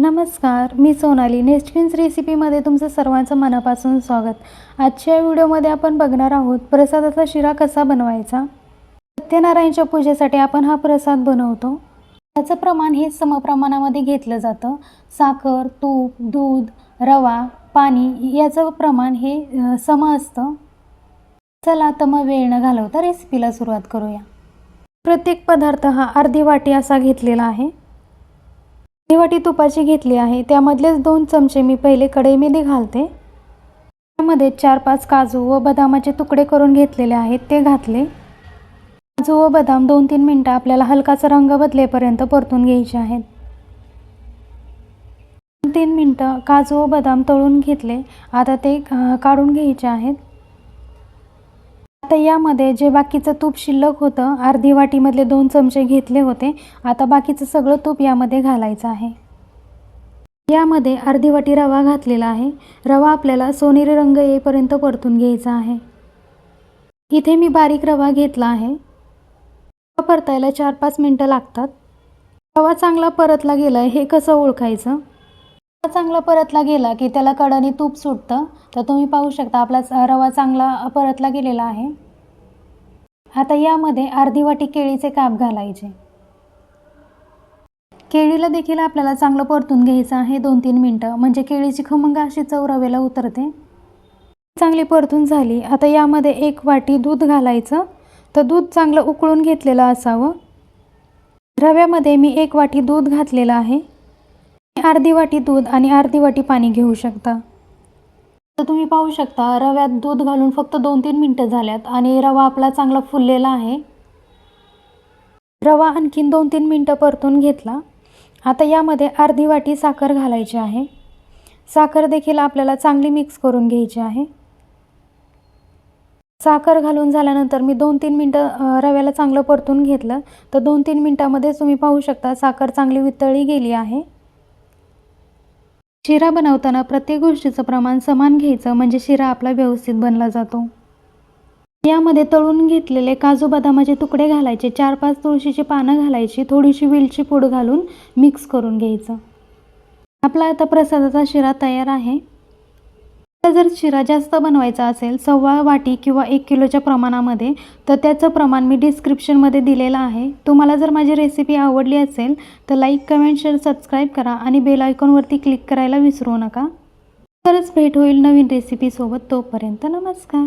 नमस्कार मी सोनाली. नेस्टकिन्स रेसिपीमध्ये तुमचं सर्वांचं मनापासून स्वागत. आजच्या व्हिडिओमध्ये आपण बघणार आहोत प्रसादाचा शिरा कसा बनवायचा? सत्यनारायणच्या पूजेसाठी आपण हा प्रसाद बनवतो. त्याचं प्रमाण हे समप्रमाणामध्ये घेतलं जातं. साखर तूप दूध रवा पाणी याचं प्रमाण हे सम असतं. चला तर मग वेळ न घालवता रेसिपीला सुरुवात करूया. प्रत्येक पदार्थ हा अर्धी वाटी असा घेतलेला आहे. अर्धी वाटी तुपाची घेतली आहे. त्यामधलेच दोन चमचे मी पहिले कढईमध्ये घालते. त्यामध्ये चार पाच काजू व बदामाचे तुकडे करून घेतलेले आहेत. ते घातले. काजू व बदाम दोन तीन मिनटं आपल्याला हलकाचा रंग बदलेपर्यंत परतून घ्यायचे आहेत. दोन तीन मिनटं काजू व बदाम तळून घेतले. आता ते काढून घ्यायचे आहेत. आता यामध्ये जे बाकीचं तूप शिल्लक होतं अर्धी वाटीमधले दोन चमचे घेतले होते आता बाकीचं सगळं तूप यामध्ये घालायचं आहे. यामध्ये अर्धी वाटी रवा घातलेला आहे. रवा आपल्याला सोनेरी रंग येईपर्यंत परतून घ्यायचा आहे. इथे मी बारीक रवा घेतला आहे. रवा परतायला चार पाच मिनटं लागतात. रवा चांगला परतला गेला आहे हे कसं ओळखायचं? चांगला परतला गेला की त्याला कडाने तूप सुटतं तर तुम्ही पाहू शकता आपला रवा चांगला परतला गेलेला आहे. आता यामध्ये अर्धी वाटी केळीचे काप घालायचे. केळीला देखील आपल्याला चांगलं परतून घ्यायचं आहे दोन तीन मिनटं म्हणजे केळीची खमंग अशी चव रवेला उतरते. चांगली परतून झाली. आता यामध्ये एक वाटी दूध घालायचं तर दूध चांगलं उकळून घेतलेलं असावं. रव्यामध्ये मी एक वाटी दूध घातलेलं आहे. अर्धी वाटी दूध आणि अर्धी वाटी पाणी घेऊ शकता. तर तुम्ही पाहू शकता रव्यात दूध घालून फक्त दोन तीन मिनटं झाल्यात आणि रवा आपला चांगला फुललेला आहे. रवा आणखीन दोन तीन मिनटं परतून घेतला. आता यामध्ये अर्धी वाटी साखर घालायची आहे. साखर देखील आपल्याला चांगली मिक्स करून घ्यायची आहे. साखर घालून झाल्यानंतर मी दोन तीन मिनटं रव्याला चांगलं परतून घेतलं. तर दोन तीन मिनटामध्ये तुम्ही पाहू शकता साखर चांगली वितळली गेली आहे. शिरा बनवताना प्रत्येक गोष्टीचं प्रमाण समान घ्यायचं म्हणजे शिरा आपला व्यवस्थित बनला जातो. यामध्ये तळून घेतलेले काजू बदामाचे तुकडे घालायचे चार पाच तुळशीची पानं घालायची थोडीशी वेलची पूड घालून मिक्स करून घ्यायचं. आपला आता प्रसादाचा शिरा तयार आहे. आता जर शिरा जास्त बनवायचा असेल सव्वा वाटी किंवा एक किलोच्या प्रमाणामध्ये तर त्याचं प्रमाण मी डिस्क्रिप्शनमध्ये दिलेलं आहे. तुम्हाला जर माझी रेसिपी आवडली असेल तर लाईक कमेंट शेअर सबस्क्राईब करा आणि बेल आयकॉनवरती क्लिक करायला विसरू नका. तरच भेट होईल नवीन रेसिपीसोबत तोपर्यंत नमस्कार.